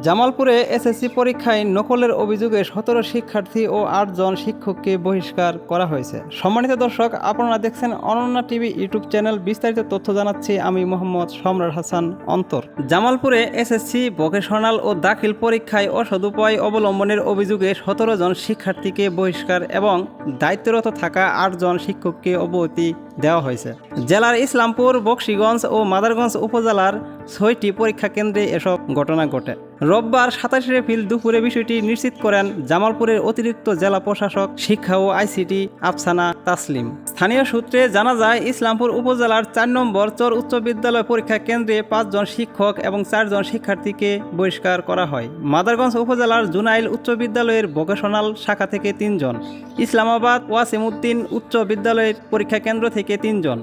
জামালপুরে এসএসসি পরীক্ষায় নকলের অভিযোগে সতেরো শিক্ষার্থী ও আটজন শিক্ষককে বহিষ্কার করা হয়েছে। সম্মানিত দর্শক, আপনারা দেখছেন অনন্যা টিভি ইউটিউব চ্যানেল। বিস্তারিত তথ্য জানাচ্ছি আমি মোহাম্মদ সম্রাট হাসান অন্তর। জামালপুরে এসএসসি, ভোকেশনাল ও দাখিল পরীক্ষায় অসদুপায় অবলম্বনের অভিযোগে সতেরো জন শিক্ষার্থীকে বহিষ্কার এবং দায়িত্বরত থাকা আটজন শিক্ষককে অব্যাহতি দেওয়া হয়েছে। জেলার ইসলামপুর, বক্সিগঞ্জ ও মাদারগঞ্জ উপজেলার ছয়টি পরীক্ষা কেন্দ্রে এসব ঘটনা ঘটে। রোববার সাতাশে এপ্রিল দুপুরে বিষয়টি নিশ্চিত করেন জামালপুরের অতিরিক্ত জেলা প্রশাসক, শিক্ষা ও আইসিটি আফসানা তাসলিম। স্থানীয় সূত্রে জানা যায়, ইসলামপুর উপজেলার চার নম্বর চর উচ্চ বিদ্যালয় পরীক্ষা কেন্দ্রে পাঁচজন শিক্ষক এবং চারজন শিক্ষার্থীকে বহিষ্কার করা হয়। মাদারগঞ্জ উপজেলার জুনাইল উচ্চ বিদ্যালয়ের ভোকেশনাল শাখা থেকে তিনজন। ইসলামাবাদ ওয়াসিমউদ্দিন উচ্চ বিদ্যালয়ের পরীক্ষা কেন্দ্র থেকে তিনজন।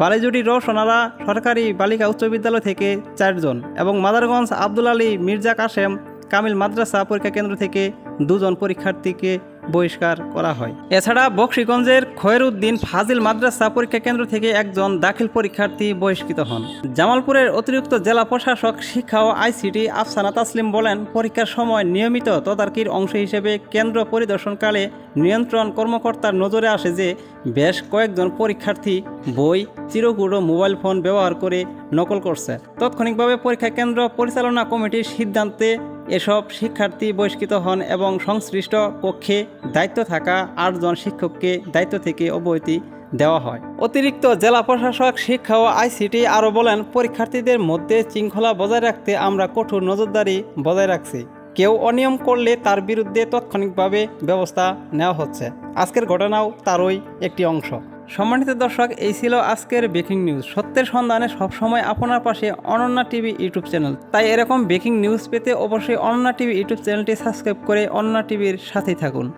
বালিজুড়ি র সরকারি বালিকা উচ্চ বিদ্যালয় থেকে চারজন এবং মাদারগঞ্জ আব্দুল আলী, মির্জা কাশেম কামিল মাদ্রাসা পরীক্ষা কেন্দ্র থেকে দুজন পরীক্ষার্থীকে বহিষ্কার করা হয়। এছাড়া বক্সিগঞ্জের খয়েরউদ্দিন ফাজিল মাদ্রাসা পরীক্ষা কেন্দ্র থেকে একজন দাখিল পরীক্ষার্থী বহিষ্কৃত হন। জামালপুরের অতিরিক্ত জেলা প্রশাসক, শিক্ষা ও আইসিটি আফসানা তাসলিম বলেন, পরীক্ষার সময় নিয়মিত তদারকির অংশ হিসেবে কেন্দ্র পরিদর্শনকালে নিয়ন্ত্রণ কর্মকর্তার নজরে আসে যে বেশ কয়েকজন পরীক্ষার্থী বই চিরকুট ও মোবাইল ফোন ব্যবহার করে নকল করছে। তাৎক্ষণিকভাবে পরীক্ষা কেন্দ্র পরিচালনা কমিটির সিদ্ধান্তে এসব শিক্ষার্থী বহিষ্কৃত হন এবং সংশ্লিষ্ট পক্ষে দায়িত্ব থাকা আটজন শিক্ষককে দায়িত্ব থেকে অব্যাহতি দেওয়া হয়। অতিরিক্ত জেলা প্রশাসক, শিক্ষা ও আইসিটি আরও বলেন, পরীক্ষার্থীদের মধ্যে শৃঙ্খলা বজায় রাখতে আমরা কঠোর নজরদারি বজায় রাখছি। কেউ অনিয়ম করলে তার বিরুদ্ধে তাৎক্ষণিকভাবে ব্যবস্থা নেওয়া হচ্ছে। আজকের ঘটনাও তারই একটি অংশ। সম্মানিত দর্শক, এই ছিল আজকের ব্রেকিং নিউজ সত্যের সন্ধানে সবসময় আপনার পাশে অনন্যা টিভি ইউটিউব চ্যানেল। তাই এরকম ব্রেকিং নিউজ পেতে অবশ্যই অনন্যা টিভি ইউটিউব চ্যানেলটি সাবস্ক্রাইব করে অনন্যা টিভির সাথেই থাকুন।